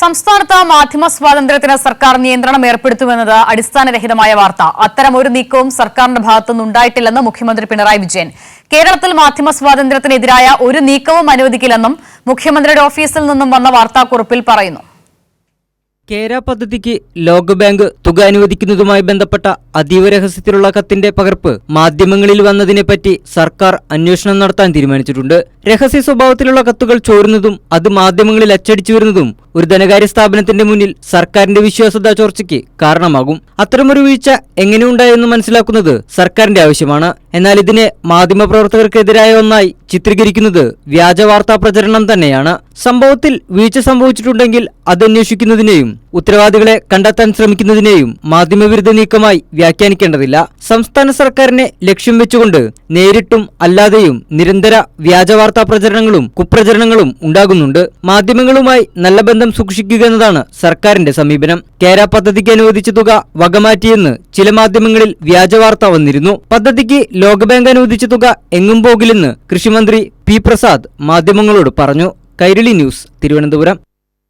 സംസ്ഥാനത്ത് മാധ്യമ സ്വാതന്ത്ര്യത്തിന് സർക്കാർ നിയന്ത്രണം ഏർപ്പെടുത്തുമെന്നത് അടിസ്ഥാനരഹിതമായ വാർത്ത. അത്തരം ഒരു നീക്കവും സർക്കാരിന്റെ ഭാഗത്തുനിന്ന് ഉണ്ടായിട്ടില്ലെന്ന് മുഖ്യമന്ത്രി പിണറായി വിജയൻ. കേരളത്തിൽ മാധ്യമ സ്വാതന്ത്ര്യത്തിനെതിരായ ഒരു നീക്കവും അനുവദിക്കില്ലെന്നും മുഖ്യമന്ത്രിയുടെ ഓഫീസിൽ നിന്നും വന്ന വാർത്താക്കുറിപ്പിൽ പറയുന്നു. കേര പദ്ധതിക്ക് ലോകബാങ്ക് തുക അനുവദിക്കുന്നതുമായി ബന്ധപ്പെട്ട അതീവ രഹസ്യത്തിലുള്ള കത്തിന്റെ പകർപ്പ് മാധ്യമങ്ങളിൽ വന്നതിനെപ്പറ്റി സർക്കാർ അന്വേഷണം നടത്താൻ തീരുമാനിച്ചിട്ടുണ്ട്. രഹസ്യ സ്വഭാവത്തിലുള്ള കത്തുകൾ ചോരുന്നതും അത് മാധ്യമങ്ങളിൽ അച്ചടിച്ചു വരുന്നതും ഒരു ധനകാര്യ സ്ഥാപനത്തിന്റെ മുന്നിൽ സർക്കാരിന്റെ വിശ്വാസത ചോർച്ചയ്ക്ക് കാരണമാകും. അത്തരമൊരു വീഴ്ച എങ്ങനെയുണ്ടായെന്ന് മനസ്സിലാക്കുന്നത് സർക്കാരിന്റെ ആവശ്യമാണ്. എന്നാൽ ഇതിനെ മാധ്യമപ്രവർത്തകർക്കെതിരായ ഒന്നായി ചിത്രീകരിക്കുന്നത് വ്യാജ വാർത്താ പ്രചരണം തന്നെയാണ്. സംഭവത്തിൽ വീഴ്ച സംഭവിച്ചിട്ടുണ്ടെങ്കിൽ അതന്വേഷിക്കുന്നതിനെയും ഉത്തരവാദികളെ കണ്ടെത്താൻ ശ്രമിക്കുന്നതിനെയും മാധ്യമവിരുദ്ധ നീക്കമായി വ്യാഖ്യാനിക്കേണ്ടതില്ല. സംസ്ഥാന സർക്കാരിനെ ലക്ഷ്യം വെച്ചുകൊണ്ട് നേരിട്ടും അല്ലാതെയും നിരന്തര വ്യാജവാർത്താ പ്രചരണങ്ങളും കുപ്രചരണങ്ങളും ഉണ്ടാകുന്നുണ്ട്. മാധ്യമങ്ങളുമായി നല്ല ബന്ധം സൂക്ഷിക്കുക എന്നതാണ് സർക്കാരിന്റെ സമീപനം. കേര പദ്ധതിക്ക് അനുവദിച്ച തുക വകമാറ്റിയെന്ന് ചില മാധ്യമങ്ങളിൽ വ്യാജവാർത്ത വന്നിരുന്നു. പദ്ധതിക്ക് ലോകബാങ്ക് അനുവദിച്ച തുക എങ്ങും പോകില്ലെന്ന് കൃഷിമന്ത്രി പി പ്രസാദ് മാധ്യമങ്ങളോട് പറഞ്ഞു. കൈരളി ന്യൂസ് തിരുവനന്തപുരം.